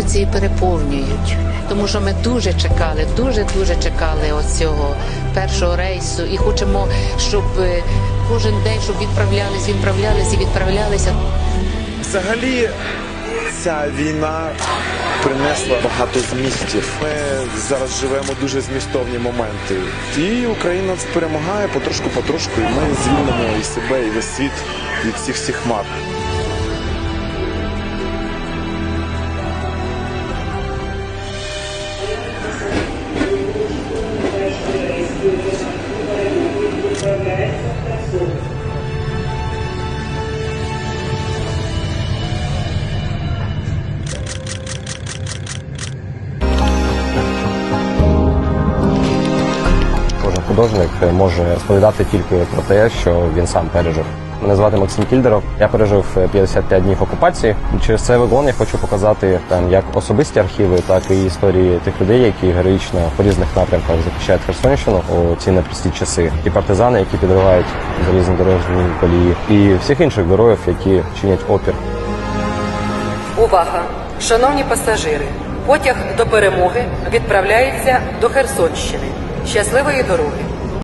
емоції переповнюють, тому що ми дуже чекали, дуже дуже чекали оцього першого рейсу, і хочемо, щоб е, кожен день щоб відправлялись, відправлялись і відправлялися. Взагалі, ця війна принесла багато змістів. Ми зараз живемо дуже змістовні моменти. І Україна перемагає потрошку-потрошку, і ми звільнимо і себе, і весь світ від всіх всіх хмар. Художник може розповідати тільки про те, що він сам пережив. Мене звати Максим Кільдеров. Я пережив 55 днів окупації. Через цей вагон я хочу показати там як особисті архіви, так і історії тих людей, які героїчно по різних напрямках захищають Херсонщину у ці непрості часи. І партизани, які підривають залізні дорожні колії, і всіх інших героїв, які чинять опір. Увага! Шановні пасажири! Потяг до перемоги відправляється до Херсонщини. Щасливої дороги!